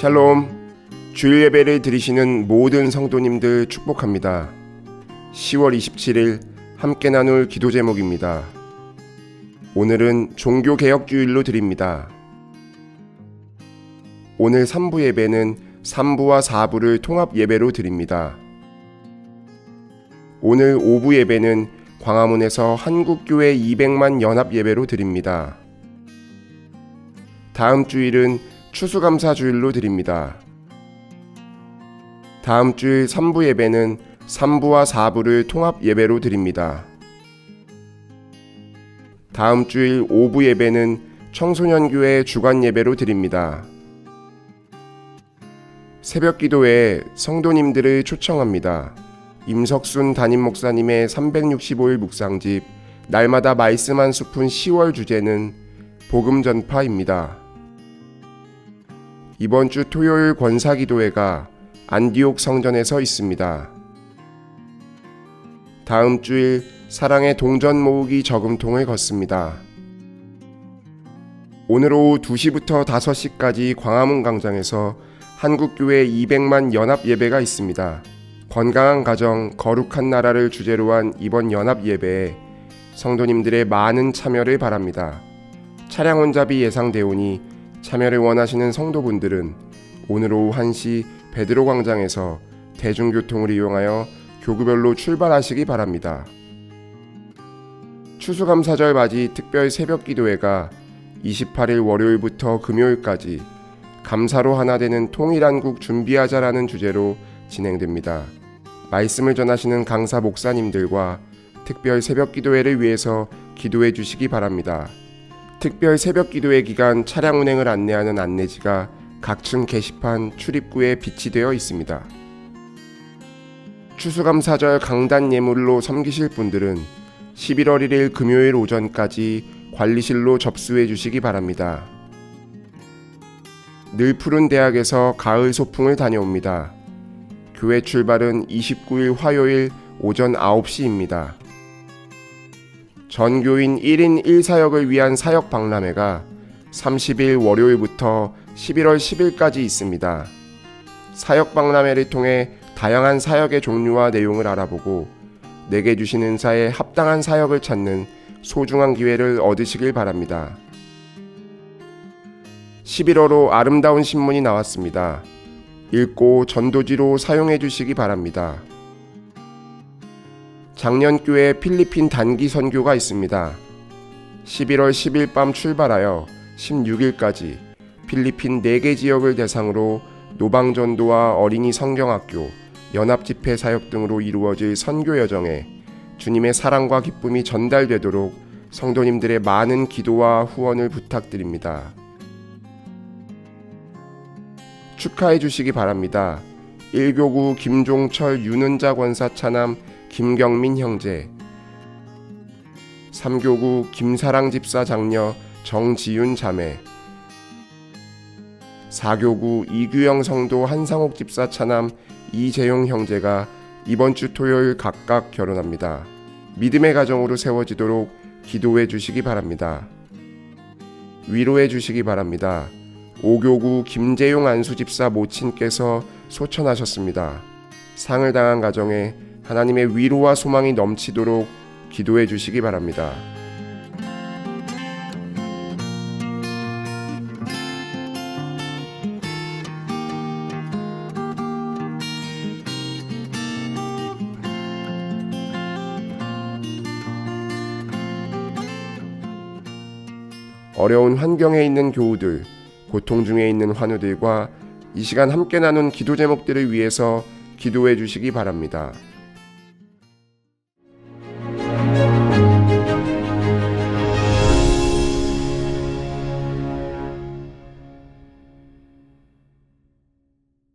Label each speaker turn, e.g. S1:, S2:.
S1: 샬롬 주일 예배를 드리시는 모든 성도님들 축복합니다. 10월 27일 함께 나눌 기도 제목입니다. 오늘은 종교 개혁 주일로 드립니다. 오늘 3부 예배는 3부와 4부를 통합 예배로 드립니다. 오늘 5부 예배는 광화문에서 한국교회 200만 연합 예배로 드립니다. 다음 주일은 추수감사 주일로 드립니다. 다음 주일 3부 예배는 3부와 4부를 통합 예배로 드립니다. 다음 주일 5부 예배는 청소년교회 주간 예배로 드립니다. 새벽 기도에 성도님들을 초청합니다. 임석순 담임 목사님의 365일 묵상집 날마다 말씀 한 스푼 10월 주제는 복음 전파입니다. 이번 주 토요일 권사 기도회가 안디옥 성전에서 있습니다. 다음 주일 사랑의 동전 모으기 저금통을 걷습니다. 오늘 오후 2시부터 5시까지 광화문 광장에서 한국교회 200만 연합 예배가 있습니다. 건강한 가정, 거룩한 나라를 주제로 한 이번 연합 예배에 성도님들의 많은 참여를 바랍니다. 차량 혼잡이 예상되오니 참여를 원하시는 성도분들은 오늘 오후 1시 베드로 광장에서 대중교통을 이용하여 교구별로 출발하시기 바랍니다. 추수감사절 맞이 특별 새벽 기도회가 28일 월요일부터 금요일까지 감사로 하나 되는 통일한국 준비하자라는 주제로 진행됩니다. 말씀을 전하시는 강사 목사님들과 특별 새벽 기도회를 위해서 기도해 주시기 바랍니다. 특별 새벽 기도회 기간 차량 운행을 안내하는 안내지가 각층 게시판 출입구에 비치되어 있습니다. 추수감사절 강단 예물로 섬기실 분들은 11월 1일 금요일 오전까지 관리실로 접수해 주시기 바랍니다. 늘 푸른 대학에서 가을 소풍을 다녀옵니다. 교회 출발은 29일 화요일 오전 9시입니다. 전교인 1인 1사역을 위한 사역 박람회가 30일 월요일부터 11월 10일까지 있습니다. 사역 박람회를 통해 다양한 사역의 종류와 내용을 알아보고 내게 주신 은사에 합당한 사역을 찾는 소중한 기회를 얻으시길 바랍니다. 11월호 아름다운 신문이 나왔습니다. 읽고 전도지로 사용해 주시기 바랍니다. 작년 교회 필리핀 단기 선교가 있습니다. 11월 10일 밤 출발하여 16일까지 필리핀 4개 지역을 대상으로 노방전도와 어린이 성경학교, 연합집회 사역 등으로 이루어질 선교 여정에 주님의 사랑과 기쁨이 전달되도록 성도님들의 많은 기도와 후원을 부탁드립니다. 축하해 주시기 바랍니다. 1교구 김종철 윤은자 권사 차남 김경민 형제 3교구 김사랑 집사 장녀 정지윤 자매 4교구 이규영 성도 한상옥 집사 차남 이재용 형제가 이번 주 토요일 각각 결혼합니다. 믿음의 가정으로 세워지도록 기도해 주시기 바랍니다. 위로해 주시기 바랍니다. 5교구 김재용 안수 집사 모친께서 소천하셨습니다. 상을 당한 가정에 하나님의 위로와 소망이 넘치도록 기도해 주시기 바랍니다. 어려운 환경에 있는 교우들, 고통 중에 있는 환우들과 이 시간 함께 나눈 기도 제목들을 위해서 기도해 주시기 바랍니다.